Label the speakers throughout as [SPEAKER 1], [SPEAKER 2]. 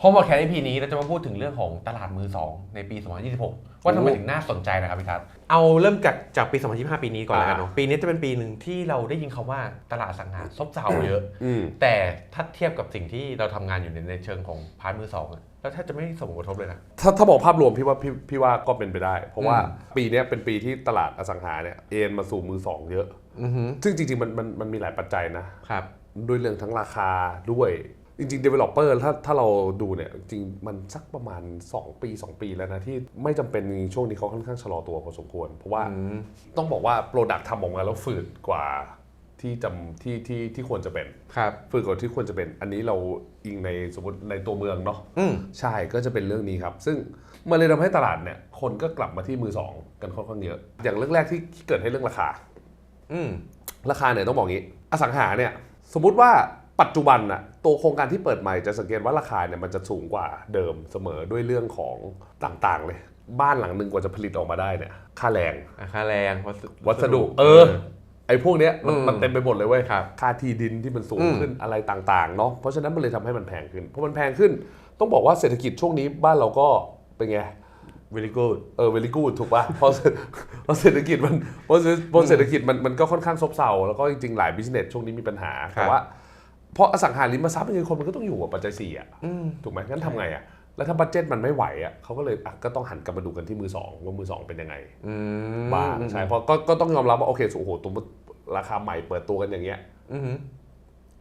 [SPEAKER 1] โฮมวอร์แคร์ EP นี้เราจะมาพูดถึงเรื่องของตลาดมือ 2 ในปี 2026 ว่าทำไมถึงน่าสนใจนะครับพี่ทัศน์เอาเริ่มจากจากปี 2025 ปีนี้ก่อนแล้วกันเนาะปีนี้จะเป็นปีหนึ่งที่เราได้ยินคำว่าตลาดอสังหาซบเซาเยอะ
[SPEAKER 2] อืม
[SPEAKER 1] แต่ถ้าเทียบกับสิ่งที่เราทำงานอยู่ในในเชิงของพาร์ทมือสองอะ แล้วแทบจะไม่ส่งผลกระทบเลยนะ
[SPEAKER 2] ถ้าถ้ามองภาพรวมพี่ว่าพี่พี่ว่าก็เป็นไปได้ เพราะว่า
[SPEAKER 1] อืม
[SPEAKER 2] ปีเนี้ยเป็นปีที่ตลาดอสังหาเนี่ยเอ็นมาสู่มือสองเยอะ
[SPEAKER 1] อือฮึ
[SPEAKER 2] ซึ่งจริงๆมันมันมันมีหลายปัจจัยนะ
[SPEAKER 1] ครับ
[SPEAKER 2] ด้วยเรื่องทั้งราคาด้วยจริงๆ developer ถ้าถ้าเราดูเนี่ยจริงๆมันสักประมาณ 2 ปี 2 ปีแล้วนะ ที่ไม่จำเป็นจริงๆช่วงนี้เขาค่อนข้างชะลอตัวพอสมควร เพราะว่า
[SPEAKER 1] อืม
[SPEAKER 2] ต้องบอกว่า Product ทำออกมาแล้วฝืดกว่า ที่จำที่ที่ที่ควรจะเป็น
[SPEAKER 1] ครับ
[SPEAKER 2] ฝืดกว่าที่ควรจะเป็น อันนี้เราอิงในสมมติในตัวเมืองเนาะ
[SPEAKER 1] อืม
[SPEAKER 2] ใช่ก็จะเป็นเรื่องนี้ครับ ซึ่งมันเลยทำให้ตลาดเนี่ยคนก็กลับมาที่มือสองกันค่อนข้างเยอะ อย่างเรื่องแรกที่เกิดให้เรื่องราคา
[SPEAKER 1] อืม
[SPEAKER 2] ราคาเนี่ยต้องบอกงี้ อสังหาเนี่ยสมมุติว่าปัจจุบันน่ะตัวโครงการที่เปิดใหม่จะสังเกตว่าราคาเนี่ยมันจะสูงกว่าเดิมเสมอด้วยเรื่องของต่างๆ เลย บ้านหลังหนึ่งกว่าจะผลิตออกมาได้เนี่ยค่าแรง
[SPEAKER 1] อะค่าแรงวัสดุ
[SPEAKER 2] วัสดุ เออ ไอ้พวกเนี้ยมัน
[SPEAKER 1] อืม
[SPEAKER 2] มันเต็มไปหมดเลยเว้ย
[SPEAKER 1] ครับ
[SPEAKER 2] ค่าที่ดินที่มันสูง
[SPEAKER 1] อืม
[SPEAKER 2] ขึ้นอะไรต่างๆเนาะเพราะฉะนั้นมันเลยทำให้มันแพงขึ้นเพราะมันแพงขึ้น ต้องบอกว่าเศรษฐกิจช่วงนี้บ้านเราก็เป็นไง
[SPEAKER 1] very good
[SPEAKER 2] เออ very good ถูกป่ะเพราะเพราะเศรษฐกิจมันเพราะเพราะเศรษฐกิจมันมันก็ค่อนข้างซบเซาแล้วก็จริงๆ หลายบิสเนสช่วงนี้มีปัญหา
[SPEAKER 1] ครับ
[SPEAKER 2] แต่ว่าเพราะอสังหาริมทรัพย์จริงๆคนมันก็ต้องอยู่กับปัจจัยสี่อะ
[SPEAKER 1] อืม
[SPEAKER 2] ถูกไหมงั้นทำไงอะ แล้วถ้าบัตเจ็ตมันไม่ไหวอะเขาก็เลยอะก็ต้องหันกลับมาดูกันที่มือสองว่ามือสองเป็นยังไง
[SPEAKER 1] อืม
[SPEAKER 2] บ้างใช่เพราะก็ก็ต้องยอมรับว่าโอเคโอ้โหตัวราคาใหม่เปิดตัวกันอย่างเงี้ย
[SPEAKER 1] อือฮึ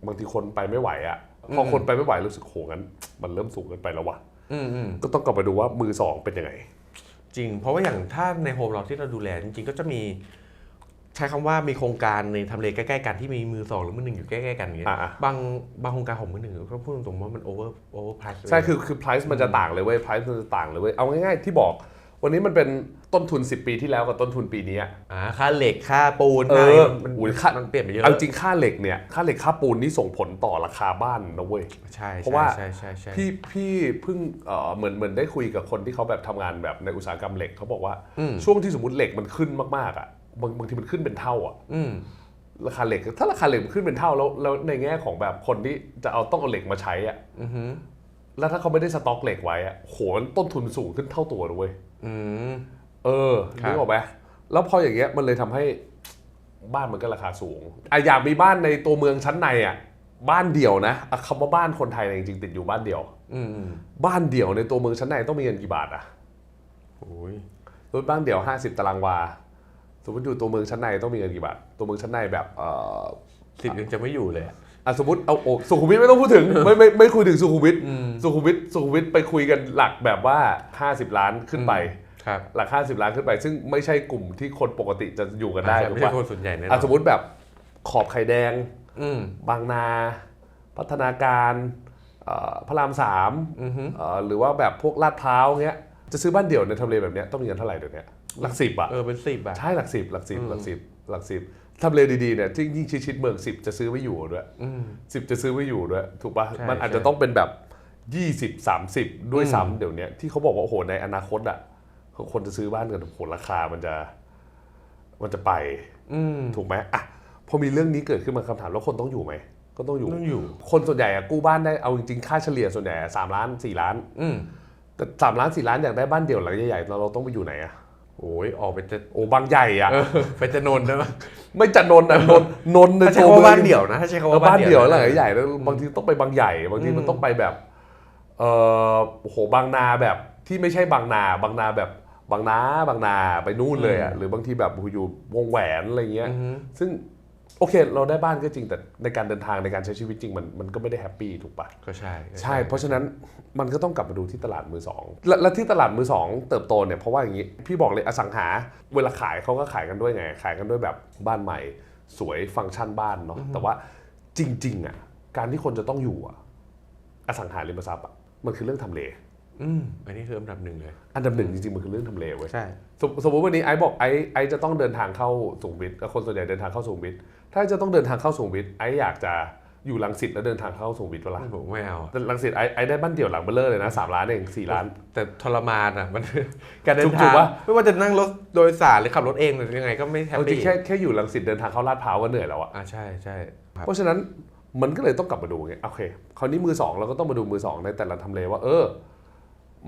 [SPEAKER 2] บางทีคนไปไม่ไหวอะพอคนไปไม่ไหวรู้สึกโหงั้น มันเริ่มสูงเกินไปแล้วว่ะ
[SPEAKER 1] อืมอืม
[SPEAKER 2] ก็ต้องกลับมาดูว่ามือสองเป็นยังไง
[SPEAKER 1] จริง เพราะว่าอย่างถ้าในโฮมเราที่เราดูแลจริงๆก็จะมี ใช้คำว่ามีโครงการในทำเลใกล้ๆกันที่มีมือสองหรือมือหนึ่งอยู่ใกล้ๆกันอย่างเงี้ย
[SPEAKER 2] อะ
[SPEAKER 1] บางบางโครงการของมือหนึ่งก็พูดตรงๆว่ามันโอเวอร์โอเวอร์ไพรส์
[SPEAKER 2] ใช่คือคือ price มันจะต่างเลยเว้ย price มันจะต่างเลยเว้ยเอาง่ายๆที่บอกวันนี้มันเป็นต้นทุน 10 ปีที่แล้วกับต้นทุนปีนี้อะ
[SPEAKER 1] อ่าค่าเหล็กค่าปูน
[SPEAKER 2] เออ
[SPEAKER 1] ค่าอะไรมัน
[SPEAKER 2] อุ้ย
[SPEAKER 1] มัน
[SPEAKER 2] ค่า
[SPEAKER 1] มันเปลี่ยนไปเยอะ
[SPEAKER 2] เอาจริงค่าเหล็กเนี่ยค่าเหล็กค่าปูนนี่ส่งผลต่อราคาบ้านนะเว้ย
[SPEAKER 1] ใช่
[SPEAKER 2] เพราะว่า
[SPEAKER 1] ใช่ใช่ใช่
[SPEAKER 2] พี่พี่เพิ่งเอ่อเหมือนเหมือนได้คุยกับคนที่เขาแบบทำงานแบบในอุตสาหกรรมเหล็กเขาบอกว่า
[SPEAKER 1] อืม
[SPEAKER 2] ช่วงที่สมมติเหล็กมันขึ้นมากๆอะ บางบางทีมันขึ้นเป็นเท่าอะ
[SPEAKER 1] อืม
[SPEAKER 2] ราคาเหล็ก ถ้าราคาเหล็กมันขึ้นเป็นเท่าแล้วแล้วในแง่ของแบบคนที่จะเอาต้องเอาเหล็กมาใช้อะ
[SPEAKER 1] อือฮึ
[SPEAKER 2] แล้วถ้าเขาไม่ได้สต็อกเหล็กไว้อะโหต้นทุนสูงขึ้นเท่าตัวเลยเว้ย
[SPEAKER 1] อืม
[SPEAKER 2] เออ
[SPEAKER 1] ครับ
[SPEAKER 2] นึกออกไหมแล้วพออย่างเงี้ยมันเลยทำให้บ้านมันก็ราคาสูงอะอยากมีบ้านในตัวเมืองชั้นในอะบ้านเดี่ยวนะอะคำว่าบ้านคนไทยเนี่ยจริงๆติดอยู่บ้านเดี่ยว
[SPEAKER 1] อืมอืม
[SPEAKER 2] บ้านเดี่ยวในตัวเมืองชั้นในต้องมีเงินกี่บาทอะ
[SPEAKER 1] โอ้ย
[SPEAKER 2] รถบ้านเดี่ยว50ตารางวา สมมติอยู่ตัวเมืองชั้นในต้องมีเงินกี่บาทตัวเมืองชั้นในแบบเอ่อ
[SPEAKER 1] สิบยังจะไม่อยู่เลยอะ
[SPEAKER 2] อะสมมติเอาโอ้สุขุมวิทไม่ต้องพูดถึง ไม่ไม่ไม่คุยถึงสุขุมวิท
[SPEAKER 1] อืม
[SPEAKER 2] สุขุมวิทสุขุมวิทไปคุยกันหลักแบบว่า 50 ล้านขึ้นไป
[SPEAKER 1] ครับ
[SPEAKER 2] หลัก 50 ล้านขึ้นไป ซึ่งไม่ใช่กลุ่มที่คนปกติจะอยู่กันได้
[SPEAKER 1] ไม่
[SPEAKER 2] ถูก
[SPEAKER 1] ใช่
[SPEAKER 2] ปะ
[SPEAKER 1] คนส่วนใหญ่แน่น
[SPEAKER 2] อะ
[SPEAKER 1] อน
[SPEAKER 2] สมมติแบบขอบไข่แดง
[SPEAKER 1] อืม
[SPEAKER 2] บางนา พัฒนาการเอ่อพระรามสาม
[SPEAKER 1] อือฮึ
[SPEAKER 2] เอ่อหรือว่าแบบพวกลาดพร้าวเงี้ยจะซื้อบ้านเดี่ยวในทำเลแบบเนี้ยต้องมีเงินเท่าไหร่เดี๋ยวนี้ หลักสิบอะ
[SPEAKER 1] เออเป็นสิบอะ
[SPEAKER 2] ใช่หลักสิบหลักสิบ
[SPEAKER 1] อืม
[SPEAKER 2] หลักสิบหลักสิบทำเลดีๆเนี่ยที่ยิ่งชิดๆเมืองสิบจะซื้อไว้อยู่ด้วย
[SPEAKER 1] อืม
[SPEAKER 2] สิบจะซื้อไว้อยู่ด้วยถูกปะ
[SPEAKER 1] ใช่
[SPEAKER 2] มันอาจ
[SPEAKER 1] ใช่
[SPEAKER 2] จะต้องเป็นแบบ20 30ด้วยซ้ำเดี๋ยวเนี้ยที่เขาบอกว่าโอ้โหในอนาคตอะคนจะซื้อบ้านกันโอ้โหราคามันจะ มันจะไป
[SPEAKER 1] อืม
[SPEAKER 2] ถูกไหมอะพอมีเรื่องนี้เกิดขึ้นมาคำถามแล้วคนต้องอยู่ไหมก็ต้องอยู่
[SPEAKER 1] ต้องอยู่
[SPEAKER 2] คนส่วนใหญ่อะกู้บ้านได้เอาจริงๆค่าเฉลี่ยส่วนใหญ่อะสามล้านสี่ล้าน
[SPEAKER 1] อืม
[SPEAKER 2] แต่สามล้านสี่ล้านอยากได้บ้านเดี่ยวหลังใหญ่ๆเราเราต้องไปอยู่ไหนอะ
[SPEAKER 1] โอ้ยออกไปจะ
[SPEAKER 2] โอ้บางใหญ่อะ
[SPEAKER 1] เออไปจะนนท์ได้ไหม
[SPEAKER 2] ไม่จะนนท์อะนนท์นนท์ใน
[SPEAKER 1] ถ้าใช้
[SPEAKER 2] ตัว
[SPEAKER 1] คำ
[SPEAKER 2] เมื
[SPEAKER 1] ว่า
[SPEAKER 2] อง
[SPEAKER 1] บ้านเดี่ยวนะถ้าใช้คำ
[SPEAKER 2] เออ
[SPEAKER 1] ว่า
[SPEAKER 2] บ้านเดี่ยวหลัง
[SPEAKER 1] นะ
[SPEAKER 2] ใหญ่ๆแล้วบางทีต้องไปบางใหญ่ บางทีมันต้องไปแบบเออโอ้โหบางนาแบบที่ไม่ใช่บางนา บางนาแบบบางนาบางนาไปนู่นเลยอะหรือบางทีแบบอยู่วงแหวนอะไรเงี้ย
[SPEAKER 1] อือฮึ
[SPEAKER 2] ซึ่ง โอเค เราได้บ้านก็จริงแต่ในการเดินทางในการใช้ชีวิตจริงมันมันก็ไม่ได้แฮปปี้ถูกปะ
[SPEAKER 1] ก็ใช่ก็
[SPEAKER 2] ใช่ เพราะฉะนั้นมันก็ต้องกลับมาดูที่ตลาดมือสองและและที่ตลาดมือสองเติบโตเนี่ยเพราะว่าอย่างนี้พี่บอกเลยอสังหา เวลาขายเขาก็ขายกันด้วยไง ขายกันด้วยแบบบ้านใหม่ สวยฟังก์ชันบ้านเนาะแต่ว่าจริง ๆอะการที่คนจะต้องอยู่อะอสังหาริมทรัพย์อะมันคือเรื่องทำเล
[SPEAKER 1] อืมอันนี้คืออันดับหนึ่งเลย
[SPEAKER 2] อันดับหนึ่งจริงๆมันคือเรื่องทำเลเว้ย
[SPEAKER 1] ใช่
[SPEAKER 2] สมสมมติวันนี้ไอ้บอกไอ้ไอ้จะต้องเดินทางเข้าสูงวิทแล้วคนส่วนใหญ่เดินทางเข้าสูงวิท ถ้าจะต้องเดินทางเข้าสูงวิทไอ้อยากจะอยู่ลังสิตแล้วเดินทางเข้าสุขุมวิทเวลา
[SPEAKER 1] ผมไม่เอา
[SPEAKER 2] แต่ลังสิตไอ้ไอ้ได้บ้านเดี่ยวหลังเบลเลอร์เลยนะสามล้านเองสี่ล้าน
[SPEAKER 1] แต่ทรมานอะมัน การเดิน
[SPEAKER 2] จุ
[SPEAKER 1] ทากง
[SPEAKER 2] ๆปะ
[SPEAKER 1] ไม่ว่าจะนั่งรถโดยสารหรือขับรถเองหรือยังไงก็ไม่แฮป
[SPEAKER 2] เอาจริ
[SPEAKER 1] ปี้
[SPEAKER 2] งแค่แค่อยู่ลังสิตเดินทางเข้าลาดพร้าวก็เหนื่อยแล้วอะ
[SPEAKER 1] อ่าใช่ใช่ครับ
[SPEAKER 2] เพราะฉะนั้นมันก็เลยต้องกลับมาดูไงโอเคคราวนี้มือสองเราก็ต้องมาดูมือสองในแต่ละทำเลว่า เออ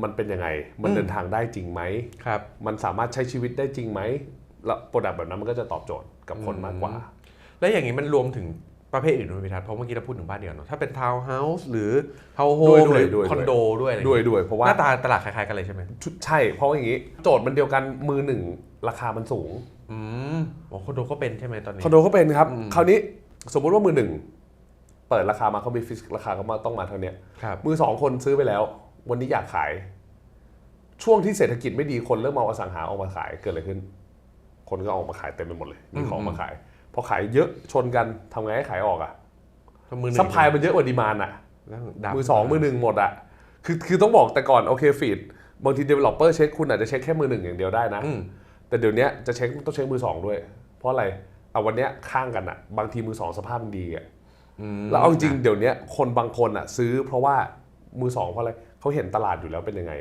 [SPEAKER 2] มันเป็นยังไง มันเดินทางได้จริงไหม
[SPEAKER 1] ครับ
[SPEAKER 2] มันสามารถใช้ชีวิตได้จริงไหมแล้วโปรดักต์แบบนั้นมันก็จะตอบโจทย์กับคนมากกว่า
[SPEAKER 1] แล้วอย่างนี้มันรวมถึงประเภทอื่นด้วยไหมทัศน์เพราะเมื่อกี้เราพูดถึงบ้านเดี่ยวเนาะถ้าเป็นทาวน์เฮาส์หรือเฮาโฮ
[SPEAKER 2] ด้วย
[SPEAKER 1] ม
[SPEAKER 2] ด้วย
[SPEAKER 1] หรือ
[SPEAKER 2] ด้วย
[SPEAKER 1] คอนโดด้วยอะไรอย่าง
[SPEAKER 2] ด้วย
[SPEAKER 1] เงี้ย
[SPEAKER 2] ด้วยเพราะว่า
[SPEAKER 1] หน้าตาตลาดคล้ายๆกันเลยใช่ไหม
[SPEAKER 2] ชุดใช่เพราะว่าอย่างนี้โจทย์มันเดียวกันมือหนึ่งราคามันสูง
[SPEAKER 1] อืมอ๋อคอนโดก็เป็นใช่ไหมตอนนี้
[SPEAKER 2] คอนโดก็เป็นครับ
[SPEAKER 1] อืม
[SPEAKER 2] คราวนี้สมมุติว่ามือหนึ่งเปิดราคามาเขามีฟิกราคาก็มาต้องมาเท่าเนี้ย
[SPEAKER 1] ครับ
[SPEAKER 2] มือสองคนซื้อไปแล้ว วันนี้อยากขาย ช่วงที่เศรษฐกิจไม่ดีคนเริ่มเอาอสังหาออกมาขายเกิดอะไรขึ้น คนก็ออกมาขายเต็มไปหมดเลยมีของมาขาย พอขายเยอะชนกันทำไงให้ขายออกอะ
[SPEAKER 1] ก็มือหนึ่ง
[SPEAKER 2] ซัพพลายมันเยอะกว่าดีมานอะ
[SPEAKER 1] แล้วดับ
[SPEAKER 2] มือสองมือหนึ่งหมดอะคือคือต้องบอกแต่ก่อนโอเคฟีดบางที developer เช็คคุณอาจจะเช็คแค่มือหนึ่งอย่างเดียวได้นะ
[SPEAKER 1] อืม
[SPEAKER 2] แต่เดี๋ยวนี้จะเช็คต้องเช็คมือสองด้วย เพราะอะไรเอาวันเนี้ยข้างกันอะ บางทีมือสองสภาพมันดีอะ
[SPEAKER 1] อืม
[SPEAKER 2] แล้วเอาจริงๆเดี๋ยวนี้คนบางคนอะ ซื้อเพราะว่ามือสองเพราะอะไร เขาเห็นตลาดอยู่แล้วเป็นยังไง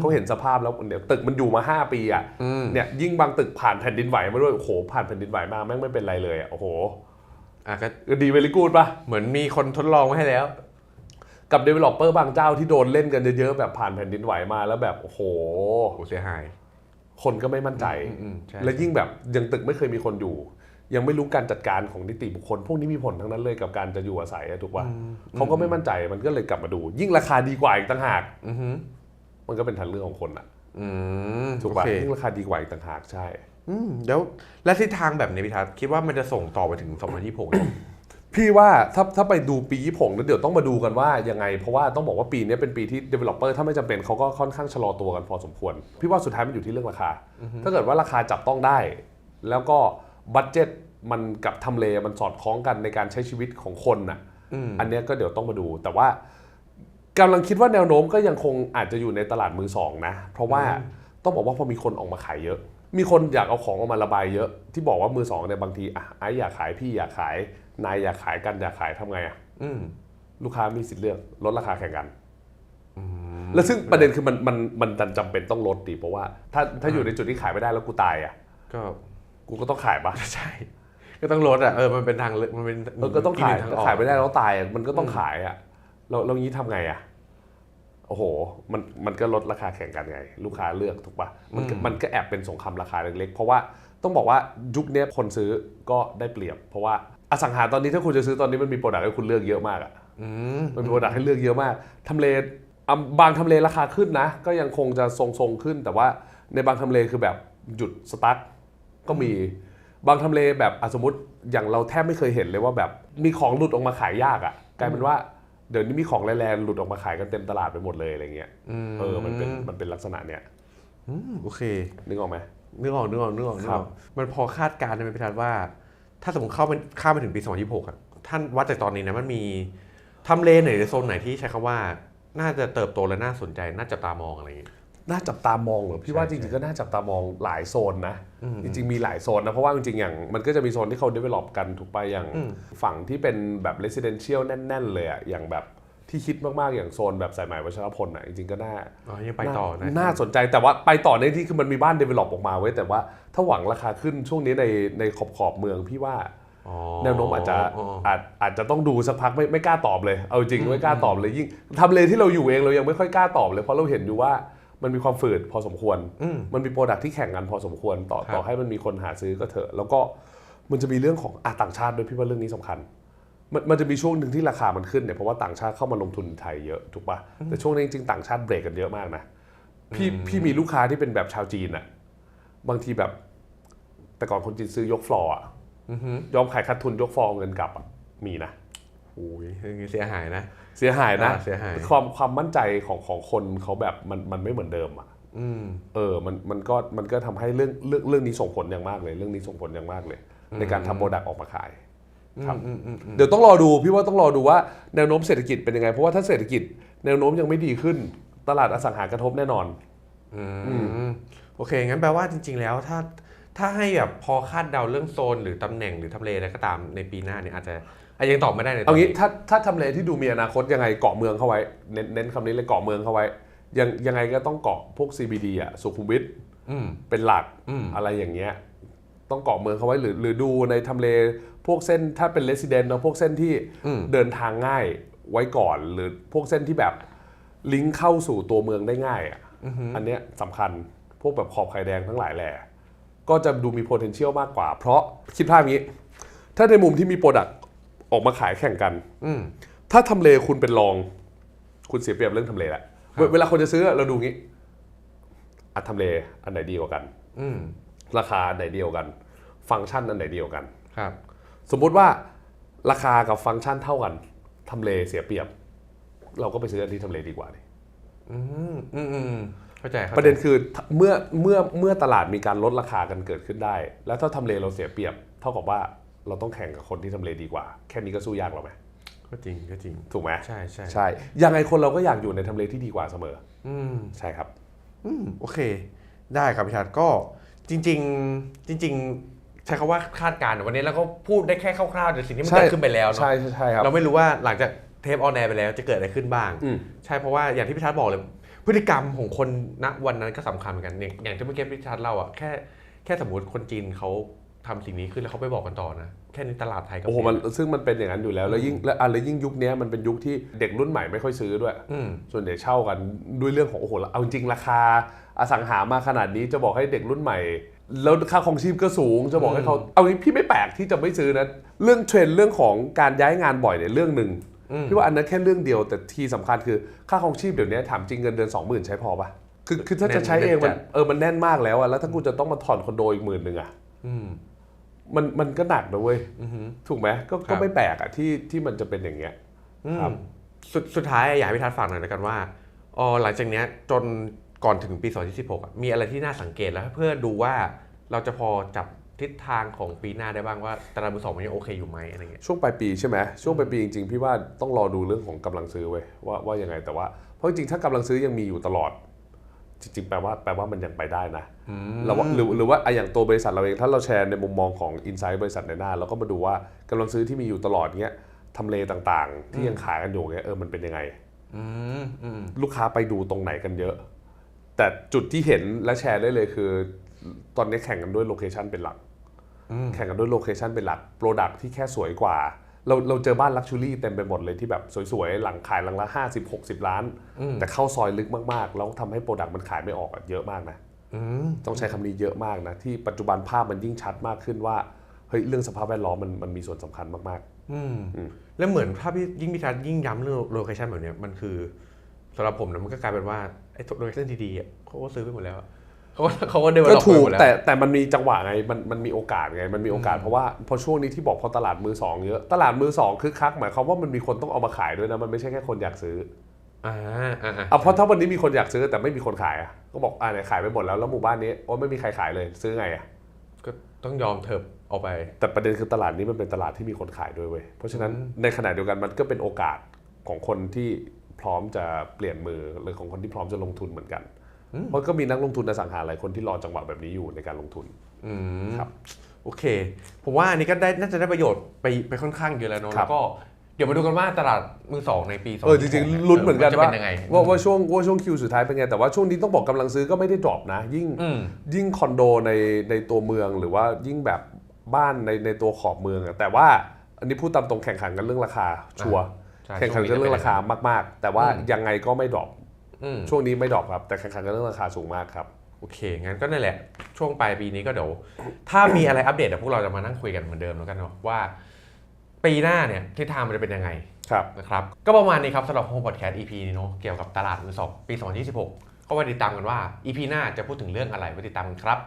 [SPEAKER 2] เขาเห็นสภาพแล้วเดี๋ยวตึกมันอยู่มา 5 ปีอะ
[SPEAKER 1] อืม
[SPEAKER 2] เนี่ยยิ่งบางตึกผ่านแผ่นดินไหวมาด้วยโอ้โหผ่านแผ่นดินไหวมาแม่งไม่เป็นไรเลยอะโอ้โห
[SPEAKER 1] อะก็
[SPEAKER 2] ดีเวลิกูดปะ
[SPEAKER 1] เหมือนมีคนทดลองไว้ให้แล้ว
[SPEAKER 2] กับ developer บางเจ้าที่โดนเล่นกันเยอะๆแบบผ่านแผ่นดินไหวมาแล้วแบบโอ้โห
[SPEAKER 1] โอ้เสียหาย
[SPEAKER 2] คนก็ไม่มั่นใจ
[SPEAKER 1] อืมอืมใช่
[SPEAKER 2] และยิ่งแบบยังตึกไม่เคยมีคนอยู่ ยังไม่รู้การจัดการของนิติบุคคล พวกนี้มีผลทั้งนั้นเลยกับการจะอยู่อาศัยอะถูกป่ะเขาก็ไม่มั่นใจมันก็เลยกลับมาดู ยิ่งราคาดีกว่าอีกต่างหาก
[SPEAKER 1] อือฮึ
[SPEAKER 2] มันก็เป็นทางเลือกของคนอะ
[SPEAKER 1] อืม
[SPEAKER 2] ถูกป่ะ
[SPEAKER 1] โอเค
[SPEAKER 2] ยิ่งราคาดีกว่าอีกต่างหากใช่
[SPEAKER 1] อืมแล้วและทิศทางแบบนี้พี่ทัศน์คิดว่ามันจะส่งต่อไปถึง2026เนี่ย
[SPEAKER 2] พี่ว่าถ้าถ้าไปดูปียี่ผงแล้วเดี๋ยวต้องมาดูกันว่ายังไง เพราะว่าต้องบอกว่าปีนี้เป็นปีที่ developer ถ้าไม่จำเป็นเขาก็ค่อนข้างชะลอตัวกันพอสมควร พี่ว่าสุดท้ายมันอยู่ที่เรื่องราคา ถ้าเกิดว่าราคาจับต้องได้ แล้วก็ บัตเจ็ตมันกับทำเลมันสอดคล้องกันในการใช้ชีวิตของคนน่ะ
[SPEAKER 1] อืม
[SPEAKER 2] อันเนี้ยก็เดี๋ยวต้องมาดู แต่ว่ากำลังคิดว่าแนวโน้มก็ยังคงอาจจะอยู่ในตลาดมือสองนะ เพราะว่าต้องบอกว่าพอมีคนออกมาขายเยอะ มีคนอยากเอาของออกมาระบายเยอะ ที่บอกว่ามือสองเนี่ยบางทีอะไอ้อยากขายพี่อยากขาย นายอยากขายกันอยากขายทำไงอะ
[SPEAKER 1] อืม
[SPEAKER 2] ลูกค้ามีสิทธิ์เลือกลดราคาแข่งกันแล้วซึ่งประเด็นคือมันมันมันดันจำเป็นต้องลดดิเพราะว่า ถ้าถ้าอยู่ในจุดที่ขายไม่ได้แล้วกูตายอะ
[SPEAKER 1] ก็
[SPEAKER 2] กูก็ต้องขายปะ
[SPEAKER 1] ใช่ ก็ต้องลดอะเออมันเป็นทางเลือกมันเป็น
[SPEAKER 2] เออก็ต้องขาย
[SPEAKER 1] กหนึ่ทางอ
[SPEAKER 2] ถ้า
[SPEAKER 1] อก
[SPEAKER 2] ขายไม่ได้แล้วตายอะมันก็ต้องขายอะเราเรางี้ทำไงอะโอ้โห มันมันก็ลดราคาแข่งกันไง ลูกค้าเลือกถูกปะมันก็มันก็แอบเป็นสงครามราคาเล็กๆ เพราะว่าต้องบอกว่ายุคเนี้ยคนซื้อก็ได้เปรียบ เพราะว่าอสังหาตอนนี้ถ้าคุณจะซื้อตอนนี้มันมีโปรดักต์ให้คุณเลือกเยอะมากอะ
[SPEAKER 1] อืม
[SPEAKER 2] มันมีโปรดักต์ให้เลือกเยอะมาก ทำเลอะบางทำเลราคาขึ้นนะ ก็ยังคงจะทรงๆขึ้น แต่ว่าในบางทำเลคือแบบหยุดสตาร์ท ก็มีบางทำเลแบบอะสมมติอย่างเราแทบไม่เคยเห็นเลยว่าแบบมีของหลุดออกมาขายยากอะ่ะกลายเป็นว่าเดี๋ยวนี้มีของแรงๆหลุดออกมาขายกันเต็มตลาดไปหมดเลยอะไรเงี้ยเออมันเป็นมันเป็นลักษณะเนี้ย
[SPEAKER 1] อืมโอเค
[SPEAKER 2] นึกออกไหม
[SPEAKER 1] นึกออกนึกออกนึกออกนึก
[SPEAKER 2] ครั
[SPEAKER 1] อบอกมันพอคาดการณ์ได้ไหมพี่ทัศน์ว่า ถ้าสมมติเข้าไปข้ามไปถึงปี2026อะท่านวัดจากตอนนี้นะมันมีทำเลไหนหรือโซนไหนที่ใช้คำว่า น่าจะเติบโตและน่าสนใจน่าจับตามองอะไรอย่างงี้
[SPEAKER 2] น่าจับตามองเหรอพี่ว่า
[SPEAKER 1] ใช่
[SPEAKER 2] จริงๆก็น่าจับตามองหลายโซนนะ
[SPEAKER 1] อืม
[SPEAKER 2] จริงๆมีหลายโซนนะ เพราะว่าจริงๆอย่างมันก็จะมีโซนที่เขา develop กันถูกไปอย่าง
[SPEAKER 1] อืม
[SPEAKER 2] ฝั่งที่เป็นแบบ residential แน่น ๆ เลยอะอย่างแบบที่คิดมากๆ อย่างโซนแบบสายไหมวัชรพลอะจริงๆก็น่า
[SPEAKER 1] อ๋อยังไปต่อนะ
[SPEAKER 2] น่าสนใจแต่ว่าไปต่อในที่คือมันมีบ้าน develop ออกมาไว้ยแต่ว่าถ้าหวังราคาขึ้นช่วงนี้ในในขอบขอบๆเมืองพี่ว่า
[SPEAKER 1] อ๋อ
[SPEAKER 2] แนวโน้มอาจจะ
[SPEAKER 1] อ๋อ
[SPEAKER 2] อาจอาจจะต้องดูสักพักไม่ไม่กล้าตอบเลย เอาจริง
[SPEAKER 1] อืม
[SPEAKER 2] ไม่กล้าตอบเลยยิ่งทำเลที่เราอยู่เองเรายังไม่ค่อยกล้าตอบเลยเพราะเราเห็นอยู่ว่า มันมีความฝืดพอสมควร
[SPEAKER 1] อืม
[SPEAKER 2] มันมีโปรดักที่แข่งกันพอสมควรต่อ
[SPEAKER 1] ครับ
[SPEAKER 2] ต่อให้มันมีคนหาซื้อก็เถอะ แล้วก็มันจะมีเรื่องของอะต่างชาติด้วยพี่ว่าเรื่องนี้สำคัญ มันมันจะมีช่วงหนึ่งที่ราคามันขึ้นเนี่ยเพราะว่าต่างชาติเข้ามาลงทุนไทยเยอะถูกปะแต่ช่วงนี้จริงๆต่างชาติเบรกกันเยอะมากนะพี่พี่มีลูกค้าที่เป็นแบบชาวจีนอะบางทีแบบ แต่ก่อนคนจีนซื้อยกฟลอร์อะ
[SPEAKER 1] อือฮึ
[SPEAKER 2] ยอมขายขาดทุนยกฟลอร์เงินกลับอะมีนะ
[SPEAKER 1] โอ้ยอย่างงี้เสียหายนะ
[SPEAKER 2] เสียหายนะ
[SPEAKER 1] อ่าเสียหาย
[SPEAKER 2] ความความมั่นใจของของคนเขาแบบมันมันไม่เหมือนเดิมอะ
[SPEAKER 1] อืม
[SPEAKER 2] เออ มัน มันก็ มันก็ทำให้เรื่อง เรื่อง เรื่องนี้ส่งผลอย่างมากเลย เรื่องนี้ส่งผลอย่างมากเลย ในการทำโปรดักต์ออกมาขาย ครับ
[SPEAKER 1] อืมอืมอืม
[SPEAKER 2] เดี๋ยวต้องรอดูพี่ว่าต้องรอดูว่าแนวโน้มเศรษฐกิจเป็นยังไง เพราะว่าถ้าเศรษฐกิจแนวโน้มยังไม่ดีขึ้น ตลาดอสังหากระทบแน่นอน
[SPEAKER 1] อืมโอเค งั้นแปลว่าจริง ๆ แล้วถ้าถ้าให้แบบพอคาดเดาเรื่องโซนหรือตำแหน่งหรือทำเลอะไรก็ตามในปีหน้าเนี่ยอาจจะ อาจจะยังตอบไม่ได้ในต
[SPEAKER 2] เอา
[SPEAKER 1] อน
[SPEAKER 2] งี้
[SPEAKER 1] นี้
[SPEAKER 2] ถ้าถ้าทำเลที่ดูมีอนาคตยังไงเกาะเมืองเข้าไว้ เน้นเน้นคำนี้เลยเกาะเมืองเข้าไว้ ยังยังไงก็ต้องเกาะพวก CBD อะสุขุมวิท
[SPEAKER 1] อืม
[SPEAKER 2] เป็นหลัก
[SPEAKER 1] อืม
[SPEAKER 2] อะไรอย่างเงี้ยต้องเกาะเมืองเข้าไว้หรือหรือดูในทำเลพวกเส้นถ้าเป็นเลส i เดนต์เนอะพวกเส้นที่
[SPEAKER 1] อืม
[SPEAKER 2] เดินทางง่ายไว้ก่อน หรือพวกเส้นที่แบบลิงก์เข้าสู่ตัวเมืองได้ง่ายอะ
[SPEAKER 1] อือหือ
[SPEAKER 2] อันเนี้ยสำคัญพวกแบบขอบไข่แดงทั้งหลายแหล่ก็จะดูมี potential มากกว่า เพราะคิดภาพงี้ ถ้าในมุมที่มีโปรดักต์ ออกมาขายแข่งกัน
[SPEAKER 1] อืม
[SPEAKER 2] ถ้าทำเลคุณเป็นรอง คุณเสียเปรียบเรื่องทำเลแหละ
[SPEAKER 1] ครับ
[SPEAKER 2] เวลาคนจะซื้อเราดูงี้อันทำเลอันไหนดีกว่ากัน
[SPEAKER 1] อืม
[SPEAKER 2] ราคาอันไหนดีกว่ากัน ฟังก์ชันอันไหนดีกว่ากัน
[SPEAKER 1] ครับ
[SPEAKER 2] สมมุติว่าราคากับฟังก์ชันเท่ากันทำเลเสียเปรียบ เราก็ไปซื้ออันที่ทำเลดีกว่าดิ
[SPEAKER 1] อืมอืมอืมเข้าใจข้าใจ
[SPEAKER 2] ประเด็นคือเมื่อเมื่อเมื่อตลาดมีการลดราคากันเกิดขึ้นได้ แล้วถ้าทำเลเราเสียเปรียบ เท่ากับว่า เราต้องแข่งกับคนที่ทำเลดีกว่า แค่นี้ก็สู้ยากหรอไหม
[SPEAKER 1] ก็จริงก็จริง
[SPEAKER 2] ถูกไหม
[SPEAKER 1] ใช่ใช่
[SPEAKER 2] ใช่ยังไงคนเราก็อยากอยู่ในทำเลที่ดีกว่าเสมอ
[SPEAKER 1] อืม
[SPEAKER 2] ใช่ครับ
[SPEAKER 1] อืมโอเค ได้ครับพี่ชัดก็จริง ๆ จริง ๆ ใช้คำว่าคาดการณ์วันนี้เราก็พูดได้แค่คร่าวๆแต่สิ่งที่มัน
[SPEAKER 2] ใช่
[SPEAKER 1] เกิดขึ้นไปแล้วเนาะ
[SPEAKER 2] ใช่ใช่ใช่ครับ
[SPEAKER 1] เราไม่รู้ว่าหลังจากเทปออนแอร์ไปแล้วจะเกิดอะไรขึ้นบ้าง
[SPEAKER 2] อืม
[SPEAKER 1] ใช่เพราะว่าอย่างที่พี่ชัดบอกเลย พฤติกรรมของคนณวันนั้นก็สำคัญเหมือนกันอย่างอย่างที่เมื่อกี้พี่ชัดเล่าอะแค่แค่สมมติคนจีนเขา ทำสิ่งนี้ขึ้นแล้วเขาไปบอกกันต่อนะแค่นี้ตลาดไทยก็
[SPEAKER 2] โอ้โห
[SPEAKER 1] เปลี่
[SPEAKER 2] มัน
[SPEAKER 1] ยน
[SPEAKER 2] ซึ่งมันเป็นอย่างนั้นอยู่แล้ว แล้วยิ่งและอะไรยิ่งยุคเนี้ยมันเป็นยุคที่เด็กรุ่นใหม่ไม่ค่อยซื้อด้วย
[SPEAKER 1] อืม
[SPEAKER 2] ส่วนใหญ่เช่ากันด้วยเรื่องของโอ้โหเอาจริงๆราคาอสังหามาขนาดนี้จะบอกให้เด็กรุ่นใหม่ แล้วค่าครองชีพก็สูงจะบอกให้เขาเอางี้พี่ไม่แปลกที่จะไม่ซื้อนะเรื่องเทรนด์เรื่องของการย้ายงานบ่อยเนี่ยเรื่องหนึ่ง
[SPEAKER 1] อืม
[SPEAKER 2] พี่ว่าอันนั้นแค่เรื่องเดียวแต่ที่สำคัญคือค่าครองชีพเดี๋ยวนี้ถามจริงเงินเดือน20,000ใช้พอปะคือคือถ้าจะใช้เองมันเออมันแน่นมากแล้วอะแล้วถ้ากูจะต้องมาผ่อนคอนโดอีกหมื่นหนึ่งอะ
[SPEAKER 1] อื ม
[SPEAKER 2] มันมันก็หนักนะเว้ย
[SPEAKER 1] อือหือ
[SPEAKER 2] ถูกไหมก็
[SPEAKER 1] ครั
[SPEAKER 2] ก็
[SPEAKER 1] บ
[SPEAKER 2] ไม่แปลกอะที่ที่มันจะเป็นอย่างเงี้ย
[SPEAKER 1] อืม
[SPEAKER 2] ครับ
[SPEAKER 1] สุดสุดท้ายอยากให้พี่ทัศน์ฝากหน่อยแล้วกันว่าอ๋อหลังจากเนี้ยจนก่อนถึงปี 2026อะมีอะไรที่น่าสังเกตแล้ว เพื่อดูว่าเราจะพอจับทิศทางของปีหน้าได้บ้างว่าตลาดมือสองมันยังโอเคอยู่ไหมอะไรเงี้ย
[SPEAKER 2] ช่วงปลายปีใช่ไหมช่วงปลายปีจริงๆพี่ว่าต้องรอดูเรื่องของกำลังซื้อเว้ยว่าว่ายังไงแต่ว่าเพราะจริงๆถ้ากำลังซื้อยังมีอยู่ตลอด จริงๆแปลว่าแปลว่ามันยังไปได้นะเราว่าหรือหรือว่าอะอย่างตัวบริษัทเราเองถ้าเราแชร์ในมุมมองของ i n s i ซ e ์บริษัทในหน้าเราก็มาดูว่ากำลังซื้อที่มีอยู่ตลอดเงี้ยทำเลต่างๆ ที่ยังขายกันอยู่เงี้ยเออมันเป็นยังไง
[SPEAKER 1] อืมอืม
[SPEAKER 2] ลูกค้าไปดูตรงไหนกันเยอะ แต่จุดที่เห็นและแชร์ได้เลยคือ ตอนนี้แข่งกันด้วยโลเคชันเป็นหลัก
[SPEAKER 1] อืม
[SPEAKER 2] แข่งกันด้วยโลเคชันเป็นหลักโปรดักที่แค่สวยกว่า เราเราเจอบ้านลักชัวรี่เต็มไปหมดเลยที่แบบสวยๆ หลังขายหลังละ 50 60 ล้าน
[SPEAKER 1] อืม
[SPEAKER 2] แต่เข้าซอยลึกมากๆ แล้วทำให้โปรดักมันขายไม่ออกอะเยอะมากนะ
[SPEAKER 1] อืม
[SPEAKER 2] ต้องใช้คำนี้เยอะมากนะ ที่ปัจจุบันภาพมันยิ่งชัดมากขึ้นว่าเฮ้ยเรื่องสภาพแวดล้อมมันมันมีส่วนสำคัญมาก
[SPEAKER 1] อืม
[SPEAKER 2] อืม
[SPEAKER 1] แล้วเหมือนถ้าพี่ยิ่งพี่ทัศน์ยิ่งย้ำเรื่องโลเคชันแบบเนี้ยมันคือสำหรับผมนะมันก็กลายเป็นว่าไอ้โลเคชันดีๆอะเขาก็ซื้อไปหมดแล้วอะ เขาก็เขาก็เดิน
[SPEAKER 2] ๆก็ถูก
[SPEAKER 1] หมดแล้ว
[SPEAKER 2] แต่แต่มันมีจังหวะไงมันมันมีโอกาสไงมันมีโอกาสเพราะว่าพอช่วงนี้ที่บอกพอตลาดมือสองเยอะตลาดมือสองคึกคักหมายความว่ามันมีคนต้องเอามาขายด้วยนะมันไม่ใช่แค่คนอยากซื้อ
[SPEAKER 1] อ่าอ่าอ่า
[SPEAKER 2] อะเพราะถ้าวันนี้มีคนอยากซื้อแต่ไม่มีคนขายอะก็บอกอ่าเนี่ยขายไปหมดแล้วแล้วหมู่บ้านนี้โอ้ไม่มีใครขายเลยซื้อไงอะ
[SPEAKER 1] ก็ต้องยอมเถิบออกไป
[SPEAKER 2] แต่ประเด็นคือตลาดนี้มันเป็นตลาดที่มีคนขายด้วยเว้ยเพราะฉะนั้นในขณะเดียวกันมันก็เป็นโอกาสของคนที่พร้อมจะเปลี่ยนมือหรือของคนที่พร้อมจะลงทุนเหมือนกัน เพราะก็มีนักลงทุนอสังหาหลายคนที่รอจังหวะแบบนี้อยู่ในการลงทุน
[SPEAKER 1] อืม
[SPEAKER 2] ครับ
[SPEAKER 1] โอเค ผมว่าอันนี้ก็ได้น่าจะได้ประโยชน์ไปไปค่อนข้างเยอะแล้วเนอะ
[SPEAKER 2] ครั
[SPEAKER 1] แล้
[SPEAKER 2] บ
[SPEAKER 1] วก็เดี๋ยวมาดูกันว่าตลาดมือสองในปีสอง
[SPEAKER 2] เออจริงๆลุ้นเหมือนกัน
[SPEAKER 1] จะ
[SPEAKER 2] ว่า
[SPEAKER 1] เป็นยังไง
[SPEAKER 2] ว่าว่าช่วงว่าช่วงคิวสุดท้ายเป็นไง แต่ว่าช่วงนี้ต้องบอกกำลังซื้อก็ไม่ได้ดรอปนะ ยิ่ง
[SPEAKER 1] อืม
[SPEAKER 2] ยิ่งคอนโดในในตัวเมืองหรือว่ายิ่งแบบบ้านในในตัวขอบเมืองอะแต่ว่าอันนี้พูดตามตรงแข่งขันกันเรื่องราคาชัวร์
[SPEAKER 1] ใช่
[SPEAKER 2] แข่งขันกันเรื่องราคามาก ๆ แต่ว่า
[SPEAKER 1] อืม
[SPEAKER 2] ยังไงก็ไม่ดรอป
[SPEAKER 1] อืม
[SPEAKER 2] ช่วงนี้ไม่ดรอปครับ แต่แข่งขันกันเรื่องราคาสูงมากครับ
[SPEAKER 1] โอเค งั้นก็นั่นแหละ ช่วงปลายปีนี้ก็เดี๋ยวถ้ามีอะไรอัปเดตเดี๋ยวพวกเราจะมานั่งคุยกันเหมือนเดิมแล้วกันเนาะว่า ปีหน้าเนี่ยทิศทางมันจะเป็นยังไง
[SPEAKER 2] ครับ
[SPEAKER 1] นะครับ ก็ประมาณนี้ครับสำหรับ Home Podcast EP นี้เนาะเกี่ยวกับตลาดมือสองปี 2026 ก็ไว้ติดตามกันว่า EP หน้าจะพูดถึงเรื่องอะไรไว้ติดตามกันครับ